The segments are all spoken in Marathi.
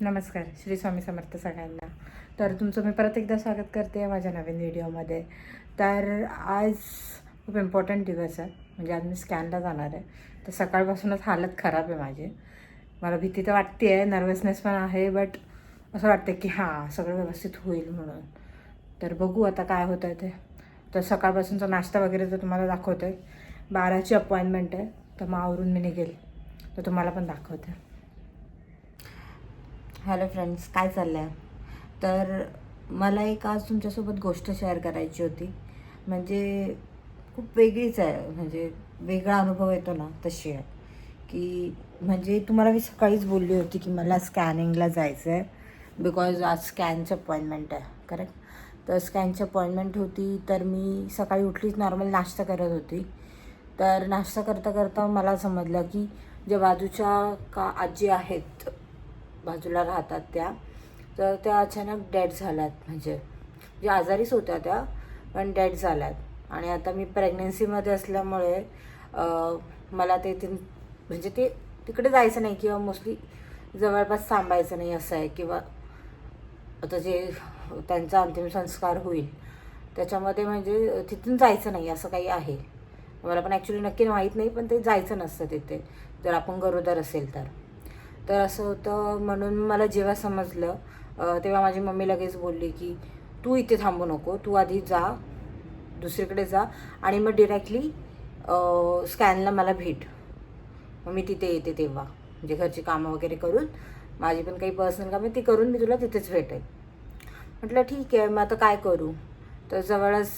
नमस्कार श्री स्वामी समर्थ सगळ्यांना. तर तुमचं मी परत एकदा स्वागत करते माझ्या नवीन व्हिडिओमध्ये. तर आज खूप इम्पॉर्टंट दिवस आहे म्हणजे आज मी स्कॅनला जाणार आहे. तर सकाळपासूनच हालत खराब आहे माझी. मला भीती तर वाटते आहे नर्वसनेस पण आहे बट असं वाटतं की हां सगळं व्यवस्थित होईल म्हणून. तर बघू आता काय होतं आहे ते. तर सकाळपासूनचा नाश्ता वगैरे तर तुम्हाला दाखवते बाराची अपॉइंटमेंट आहे तर मग आवरून मी निघेल. तर तुम्हाला पण दाखवते. हॅलो फ्रेंड्स काय चाललं आहे तर मला एक आज तुमच्यासोबत गोष्ट शेअर करायची होती. म्हणजे खूप वेगळीच आहे. म्हणजे वेगळा अनुभव येतो ना तशी आहे. की म्हणजे तुम्हाला मी सकाळीच बोलली होती की मला स्कॅनिंगला जायचं आहे बिकॉज आज स्कॅनची अपॉइंटमेंट आहे करेक्ट तर स्कॅनची अपॉइंटमेंट होती. तर मी सकाळी उठलीच नॉर्मल नाश्ता करत होती. तर नाश्ता करता करता मला समजलं की ज्या बाजूच्या का आजी आहेत बाजूला राहतात त्या तर त्या अचानक डेड झाल्यात. म्हणजे म्हणजे आजारीच होत्या त्या पण डेड झाल्यात. आणि आता मी प्रेग्नन्सीमध्ये असल्यामुळे मला ते म्हणजे ते तिकडे जायचं नाही किंवा मोस्टली जवळपास थांबायचं नाही असं आहे. किंवा आता जे त्यांचा अंतिम संस्कार होईल. त्याच्यामध्ये म्हणजे तिथून जायचं नाही असं काही आहे. मला पण ॲक्च्युली नक्की माहीत नाही पण ते जायचं नसतं तिथे. जर आपण गरोदर असेल तर. तर असं होतं म्हणून मला जेव्हा समजलं तेव्हा माझी मम्मी लगेच बोलली की तू इथे थांबू नको तू आधी जा दुसरीकडे जा. आणि मग डिरेक्टली स्कॅनला मला भेट. मग मी तिथे येते तेव्हा. म्हणजे घरची कामं वगैरे करून माझी पण काही पर्सनल कामं ती करून मी तुला तिथेच भेटेल म्हटलं ठीक आहे मग आता काय करू? तर जवळच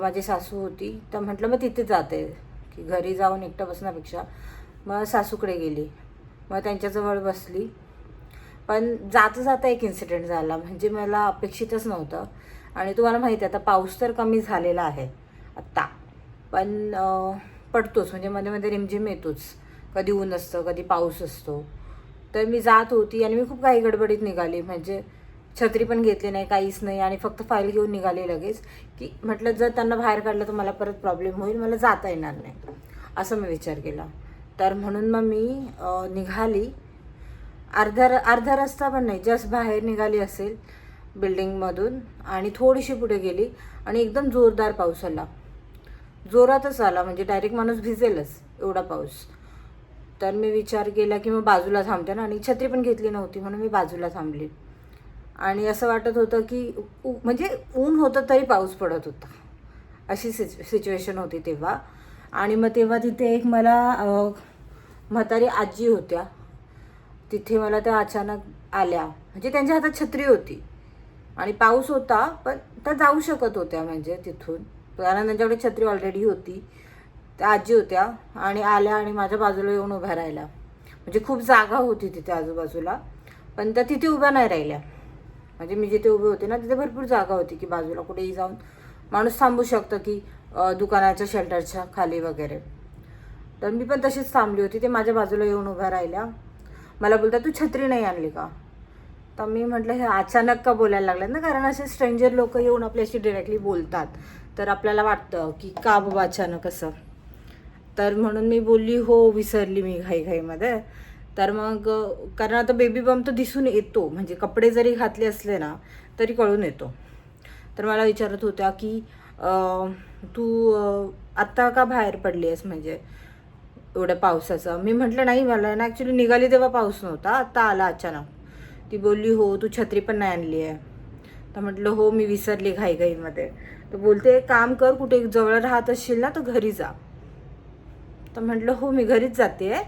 माझी सासू होती. तर म्हटलं मग तिथे जाते. की घरी जाऊन एकटं बसण्यापेक्षा मग सासूकडे गेली. मग त्यांच्याजवळ बसली. पण जाता जाता एक इन्सिडेंट झाला. म्हणजे मला अपेक्षितच नव्हतं. आणि तुम्हाला माहिती आहे आता पाऊस तर कमी झालेला आहे आत्ता पण पडतोच. म्हणजे मध्ये मध्ये रिमझिम येतोच. कधी ऊन असतं कधी पाऊस असतो. तर मी जात होती आणि मी खूप काही गडबडीत निघाली. म्हणजे छत्री पण घेतली नाही काहीच नाही आणि फक्त फाईल घेऊन निघाले लगेच की म्हटलं जर त्यांना बाहेर काढलं तर मला परत प्रॉब्लेम होईल मला जाता येणार नाही. असं मी विचार केला. तर म्हणून मग मी निघाली. अर्धा र- अर्धा रस्ता पण नाही जस्ट बाहेर निघाली असेल बिल्डिंगमधून आणि थोडीशी पुढे गेली आणि एकदम जोरदार पाऊस आला. जोरातच आला म्हणजे डायरेक्ट माणूस भिजेलच एवढा पाऊस. तर मी विचार केला की मग बाजूला थांबते ना आणि छत्री पण घेतली नव्हती म्हणून मी बाजूला थांबली. आणि असं वाटत होतं की म्हणजे ऊन होतं तरी पाऊस पडत होता. अशी सिच सिच्युएशन होती तेव्हा. आणि मग तेव्हा तिथे एक मला म्हातारी आजी होत्या. तिथे मला त्या अचानक आल्या. म्हणजे त्यांच्या हातात छत्री होती. आणि पाऊस होता पण त्या जाऊ शकत होत्या म्हणजे तिथून. कारण त्यांच्याकडे छत्री ऑलरेडी होती. त्या आजी होत्या. आणि आल्या आणि माझ्या बाजूला येऊन उभ्या राहिल्या. म्हणजे खूप जागा होती तिथे आजूबाजूला. पण त्या तिथे उभ्या नाही राहिल्या. म्हणजे मी जिथे उभे होते ना तिथे भरपूर जागा होती की बाजूला कुठेही जाऊन माणूस थांबू शकतं की दुकानाच्या शेल्टरच्या खाली वगैरे. तर मी पण तशीच थांबली होती. ते माझ्या बाजूला येऊन उभ्या राहिल्या. मला बोलतात तू छत्री नाही आणली का? तर मी म्हटलं हे अचानक का बोलायला लागल्यात ना? कारण असे स्ट्रेंजर लोक येऊन आपल्याशी डिरेक्टली बोलतात. तर आपल्याला वाटतं की का बाबा अचानक असं? तर म्हणून मी बोलली हो विसरली मी घाईघाईमध्ये. तर मग कारण आता बेबी बम तर दिसून येतो. म्हणजे कपडे जरी घातले असले ना तरी कळून येतो. तर मला विचारत होत्या की तू आत्ता का बाहेर पडली आहेस म्हणजे एवढ्या पावसाचं. मी म्हटलं नाही मला ना ॲक्च्युली निघाली तेव्हा पाऊस नव्हता. आत्ता आला अचानक. ती बोलली हो तू छत्री पण नाही आणली आहे तर म्हटलं हो मी विसरली घाईघाईमध्ये. तर बोलते "एक काम कर कुठे जवळ राहत असशील ना तर घरी जा. तर म्हटलं हो मी घरीच जाते आहे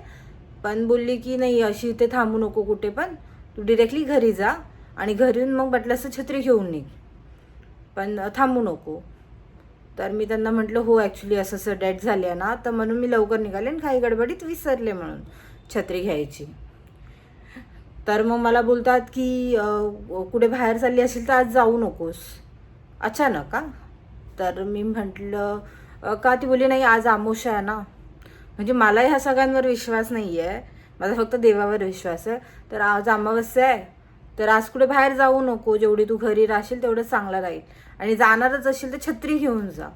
पण बोलली की नाही अशी इथे थांबू नको कुठे पण. तू डिरेक्टली घरी जा आणि घरी येऊन मग म्हटलं असं छत्री घेऊन निघ. पण थांबू नको. तर मी त्यांना म्हटलं हो ॲक्च्युली असं असं डेट झाली आहे ना तर म्हणून मी लवकर निघाले आणि काही गडबडीत विसरले म्हणून छत्री घ्यायची. तर मग मला बोलतात की कुठे बाहेर चालली असेल तर आज जाऊ नकोस. अचानक का तर मी म्हटलं का ती बोलली नाही आज आमोशा आहे ना. म्हणजे मला ह्या सगळ्यांवर विश्वास नाही आहे माझा फक्त देवावर विश्वास आहे. तर आज अमावस्या आहे. तर आज कुठे बाहेर जाऊ नको. जेवढी तू घरी राहशील तेवढं चांगलं राहील. आणि जाणारच असेल तर छत्री घेऊन जा.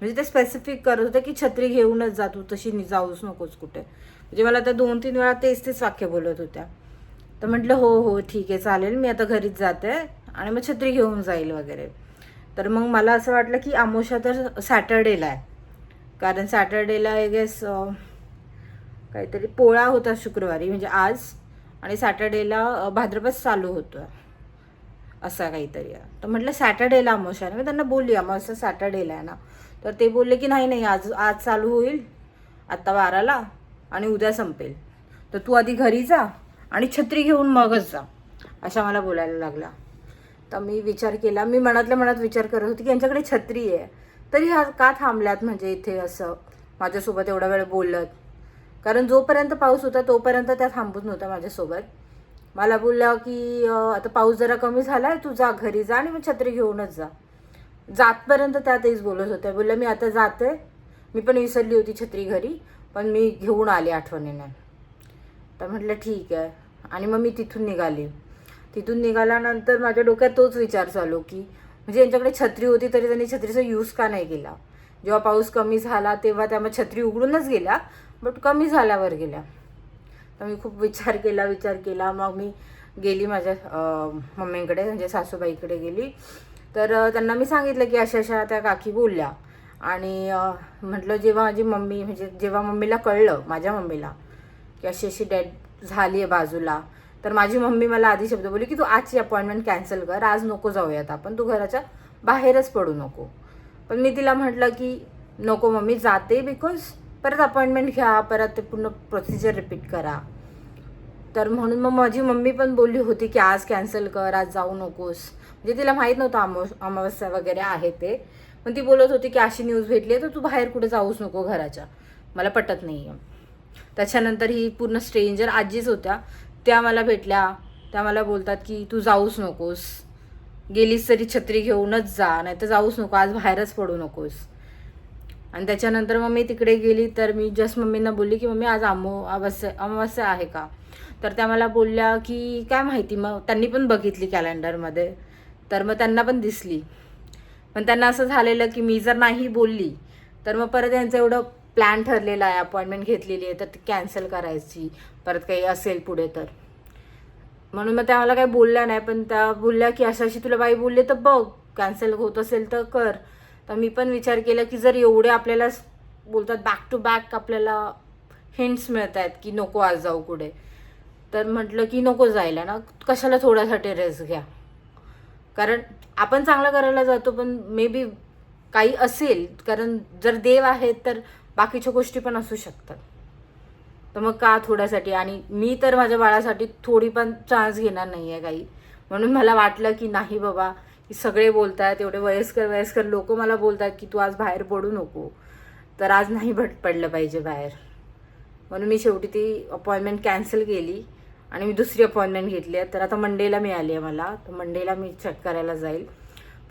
म्हणजे ते स्पेसिफिक करत होते की छत्री घेऊनच जा तू. तशी नि- जाऊच नकोस कुठे. म्हणजे मला त्या दोन तीन वेळा तेच तेच वाक्य बोलत होत्या. तर म्हटलं हो हो ठीक आहे चालेल. मी आता घरीच जाते आणि मग छत्री घेऊन जाईल वगैरे. तर मग मला असं वाटलं की आमोशा तर सॅटर्डेला आहे. कारण सॅटर्डेला आय गेस काहीतरी पोळा होता शुक्रवारी म्हणजे आज आणि सॅटर्डेला भाद्रपद चालू होतं. असा काहीतरी. तर म्हटलं सॅटर्डेला अमावस्या आहे. मी त्यांना बोलली अमावस्या सॅटर्डेला आहे ना. तर ते बोलले की नाही नाही आज आज चालू होईल. आत्ता बाराला आणि उद्या संपेल. तर तू आधी घरी जा आणि छत्री घेऊन मगच जा. अशा मला बोलायला लागला. तर मी विचार केला. मी मनातल्या मनात विचार करत होती की यांच्याकडे छत्री आहे. तरी ह्या का थांबल्यात म्हणजे इथे असं? माझ्यासोबत एवढा वेळ बोलत. कारण जोपर्यंत पाऊस होता तोपर्यंत त्या थांबत नव्हत्या माझ्यासोबत. मला बोललं की आता पाऊस जरा कमी झालाय तू जा घरी जा आणि मग छत्री घेऊनच जा. जातपर्यंत त्या तेच बोलत होत्या. बोलल्या मी आता जाते. मी पण विसरली होती छत्री घरी पण मी घेऊन आले आठवणीने. तर म्हटलं ठीक आहे. आणि मग मी तिथून निघाली. तिथून निघाल्यानंतर माझ्या डोक्यात तोच विचार चालू की म्हणजे यांच्याकडे छत्री होती तरी त्यांनी छत्रीचा यूज का नाही केला. जेव्हा पाऊस कमी झाला तेव्हा त्या मग छत्री उघडूनच गेल्या बट कमी झाल्यावर गेल्या. तर मी खूप विचार केला विचार केला. मग मी गेली माझ्या मम्मीकडे म्हणजे सासूबाईकडे गेली. तर त्यांना मी सांगितलं की अशा अशा त्या काकी बोलल्या. आणि म्हटलं जेव्हा माझी मम्मी म्हणजे जेव्हा मम्मीला कळलं माझ्या मम्मीला की अशी अशी डेट झाली आहे बाजूला तर माझी मम्मी मला आधी शब्द बोलली की तू आजची अपॉइंटमेंट कॅन्सल कर आज नको जाऊयात आपण तू घराच्या बाहेरच पडू नको. पण मी तिला म्हटलं की नको मम्मी जाते बिकॉज परत अपॉइंटमेंट घ्या परत ते पूर्ण प्रोसिजर रिपीट करा. तर म्हणून मग माझी मम्मी पण बोलली होती की आज कॅन्सल कर आज जाऊ नकोस. म्हणजे तिला माहीत नव्हतं अमाव अमावस्या वगैरे आहे ते. पण ती बोलत होती की अशी न्यूज भेटली आहे तर तू बाहेर कुठे जाऊच नको घराच्या. मला पटत नाही आहे त्याच्यानंतर ही पूर्ण स्ट्रेंजर आजीच होत्या. त्या मला भेटल्या. त्या मला बोलतात की तू जाऊच नकोस. गेलीस तरी छत्री घेऊनच जा नाही तर जाऊच नको आज बाहेरच पडू नकोस. आणि त्याच्यानंतर मग मी तिकडे गेली तर मी जस्ट मम्मींना बोलली की मम्मी आज आमो अमावस्या अमावस्या आहे का? तर त्या मला बोलल्या की काय माहिती मग त्यांनी पण बघितली कॅलेंडरमध्ये. तर मग त्यांना पण दिसली. पण त्यांना असं झालेलं की मी जर नाही बोलली तर मग परत यांचं एवढं प्लॅन ठरलेला आहे अपॉइंटमेंट घेतलेली आहे तर ती कॅन्सल करायची. परत काही असेल पुढे तर. म्हणून मग त्या मला काही बोलल्या नाही पण त्या बोलल्या की अशा अशी तुला बाई बोलले तर बघ कॅन्सल होत असेल तर कर. तर मी पण विचार केला की जर एवढे आपल्याला बोलतात बॅक टू बॅक आपल्याला हिंट्स मिळत आहेत की नको आज जाऊ कुठे तर म्हटलं की नको जायला ना कशाला थोड्यासाठी रेस्ट घ्या. कारण आपण चांगलं करायला जातो पण मे बी काही असेल कारण जर देव आहेत तर बाकीच्या गोष्टी पण असू शकतात. तर मग का थोड्यासाठी? आणि मी तर माझ्या बाळासाठी थोडी पण चान्स घेणार नाही आहे काही. म्हणून मला वाटलं की नाही बाबा की सगळे बोलत आहेत एवढे वयस्कर वयस्कर लोक मला बोलतात की तू आज बाहेर पडू नको. तर आज नाही भट पडलं पाहिजे बाहेर. म्हणून मी शेवटी ती अपॉइंटमेंट कॅन्सल केली आणि मी दुसरी अपॉइंटमेंट घेतली आहे. तर आता मंडेला मिळाली आहे मला. तर मंडेला मी चेक करायला जाईल.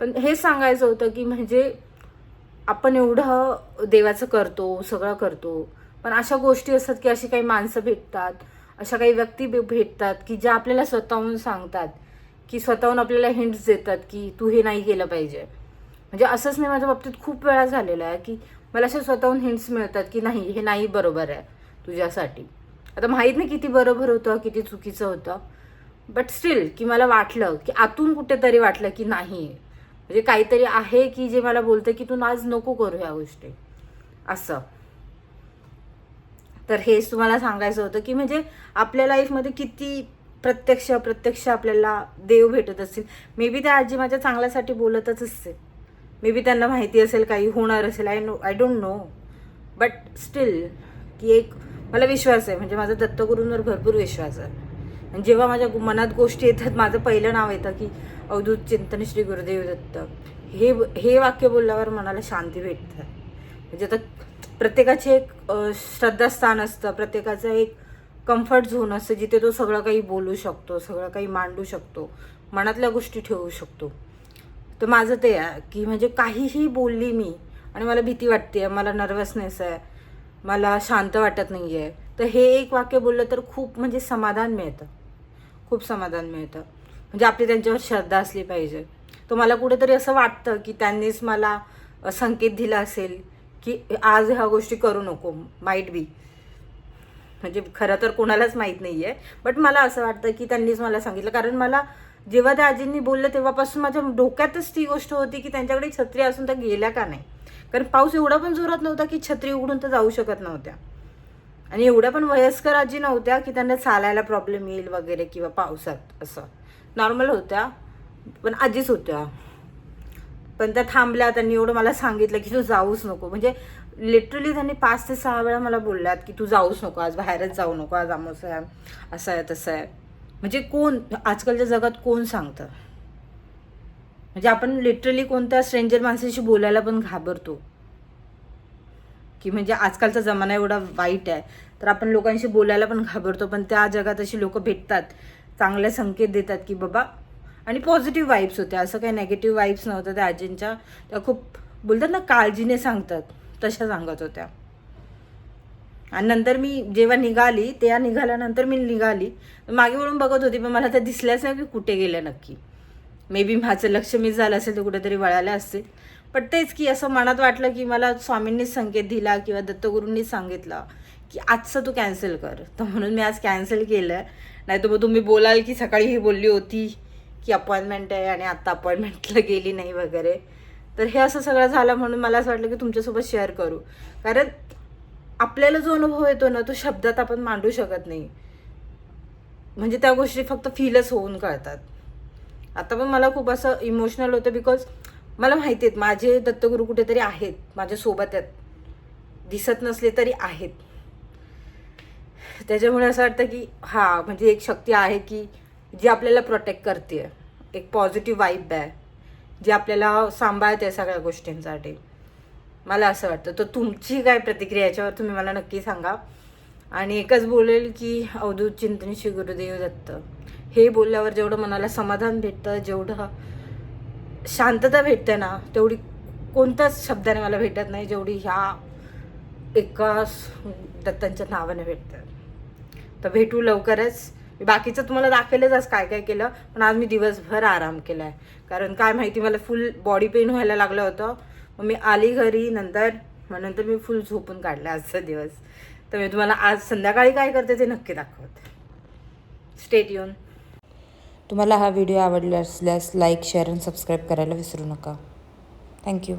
पण हेच सांगायचं होतं की म्हणजे आपण एवढं देवाचं करतो सगळं करतो. पण अशा गोष्टी असतात की अशी काही माणसं भेटतात अशा काही व्यक्ती भे- भेटतात की ज्या आपल्याला स्वतःहून सांगतात की स्वतःहून आपल्याला हिंट्स देतात की तू हे नाही केलं पाहिजे. म्हणजे असंच नाही माझ्या बाबतीत खूप वेळा झालेलं आहे की मला असे स्वतःहून हिंट्स मिळतात की नाही हे नाही बरोबर आहे तुझ्यासाठी. आता माहीत नाही किती बरोबर होतं किती चुकीचं होतं. बट स्टील की मला वाटलं की आतून कुठेतरी वाटलं की नाही म्हणजे काहीतरी आहे की जे मला बोलतं की तू आज नको करू ह्या गोष्टी. असं. तर हेच तुम्हाला सांगायचं होतं की म्हणजे आपल्या लाईफमध्ये किती प्रत्यक्ष प्रत्यक्ष आपल्याला देव भेटत असतील. मे बी त्या आजी माझ्या चांगल्यासाठी बोलतच असते मे बी त्यांना माहिती असेल काही होणार असेल I know I don't know but still की एक मला विश्वास आहे म्हणजे माझा दत्तगुरूंवर भरपूर विश्वास आहे. आणि जेव्हा माझ्या मनात गोष्टी येतात माझं पहिलं नाव येतं की अवधूत चिंतन श्री गुरुदेव दत्त. हे हे वाक्य बोलल्यावर मनाला शांती भेटतं. म्हणजे आता प्रत्येकाचे एक श्रद्धास्थान असतं. प्रत्येकाचं एक कम्फर्ट झोन असतं जिथे तो सगळं काही बोलू शकतो सगळं काही मांडू शकतो मनातल्या गोष्टी ठेवू शकतो. तर माझं ते आहे की म्हणजे काहीही बोलली मी आणि मला भीती वाटते मला नर्वसनेस आहे मला शांत वाटत नाही आहे तर हे एक वाक्य बोललं तर खूप म्हणजे समाधान मिळतं. खूप समाधान मिळतं. म्हणजे आपली त्यांच्यावर श्रद्धा असली पाहिजे. तो मला कुठेतरी असं वाटतं की त्यांनीच मला संकेत दिला असेल की आज ह्या गोष्टी करू नको माईट बी म्हणजे खरं तर कोणालाच माहीत नाही आहे बट मला असं वाटतं की त्यांनीच मला सांगितलं. कारण मला जेव्हा त्या आजींनी बोललं तेव्हापासून माझ्या डोक्यातच ती गोष्ट होती की त्यांच्याकडे छत्री असून त्या गेल्या का नाही. कारण पाऊस एवढा पण जोरात नव्हता की छत्री उघडून तर जाऊ शकत नव्हत्या. आणि एवढ्या पण वयस्कर आजी नव्हत्या की त्यांना चालायला प्रॉब्लेम येईल वगैरे किंवा पावसात असं. नॉर्मल होत्या पण आजीच होत्या. पण त्या थांबल्या त्यांनी एवढं मला सांगितलं की तू जाऊच नको. म्हणजे लिटरली त्यांनी पाच ते सहा वेळा मला बोलल्यात की तू जाऊच नको आज बाहेरच जाऊ नको आज आमोस आहे असं आहे तसं आहे. म्हणजे कोण आजकालच्या जगात कोण सांगतं? म्हणजे आपण लिटरली कोणत्या स्ट्रेंजर माणसाशी बोलायला पण घाबरतो. की म्हणजे आजकालचा जमाना एवढा वाईट आहे तर आपण लोकांशी बोलायला पण घाबरतो पण त्या जगात अशी लोक भेटतात. चांगले संकेत देतात की बाबा आणि पॉझिटिव्ह वाईब्स होत्या असं काही नेगेटिव्ह वाईब्स नव्हत्या त्या आजींच्या. त्या खूप बोलतात ना काळजीने सांगतात. तशा सांगत होत्या. आणि नंतर मी जेव्हा निघाली त्या निघाल्यानंतर मी निघाली. मागे वळून बघत होती पण मला त्या दिसल्याच नाही की कुठे गेल्या नक्की. मे बी माझं लक्ष मिस झालं असेल तर कुठेतरी वळाल्या असतील. पण तेच की असं मनात वाटलं की मला स्वामींनीच संकेत दिला किंवा दत्तगुरूंनीच सांगितलं. की आजचं तू कॅन्सल कर. तर म्हणून मी आज कॅन्सल केलं. नाही तर मग तुम्ही बोलाल की सकाळी ही बोलली होती की अपॉइंटमेंट आहे आणि आत्ता अपॉइंटमेंटला गेली नाही वगैरे. तर हे असं सगळं झालं म्हणून मला असं वाटलं की तुमच्यासोबत शेअर करू. कारण आपल्याला जो अनुभव येतो ना तो शब्दात आपण मांडू शकत नाही. म्हणजे त्या गोष्टी फक्त फीलच होऊन कळतात. आता पण मला खूप असं इमोशनल होतं बिकॉज मला माहिती आहेत माझे दत्तगुरू कुठेतरी आहेत माझ्यासोबत आहेत. दिसत नसले तरी आहेत. त्याच्यामुळे असं वाटतं की हां म्हणजे एक शक्ती आहे की जी आपल्याला प्रोटेक्ट करते एक पॉझिटिव्ह वाईब आहे. जी आपल्याला सांभाळते सगळ्या गोष्टींसाठी. मला असं वाटतं. तर तुमची काय प्रतिक्रिया याच्यावर तुम्ही मला नक्की सांगा. आणि एकच बोलेल की अवधूत चिंतन श्री गुरुदेव दत्त. हे बोलल्यावर जेवढं मनाला समाधान भेटतं जेवढं शांतता भेटते ना तेवढी कोणत्याच शब्दाने मला भेटत नाही जेवढी ह्या एका दत्तांच्या नावाने भेटतं तर भेटू लवकरच. मी बाकीचं तुम्हाला दाखवलंच आज काय काय केलं पण आज मी दिवसभर आराम केला आहे कारण काय माहिती मला फुल बॉडी पेन व्हायला लागलं होतं. मग मी आली घरी नंतर मग नंतर मी फुल झोपून काढला आजचा दिवस. तर मी तुम्हाला आज संध्याकाळी काय करते ते नक्की दाखवते. स्टेट येऊन तुम्हाला हा व्हिडिओ आवडला असल्यास लाईक शेअर आणि सबस्क्राईब करायला विसरू नका. थँक्यू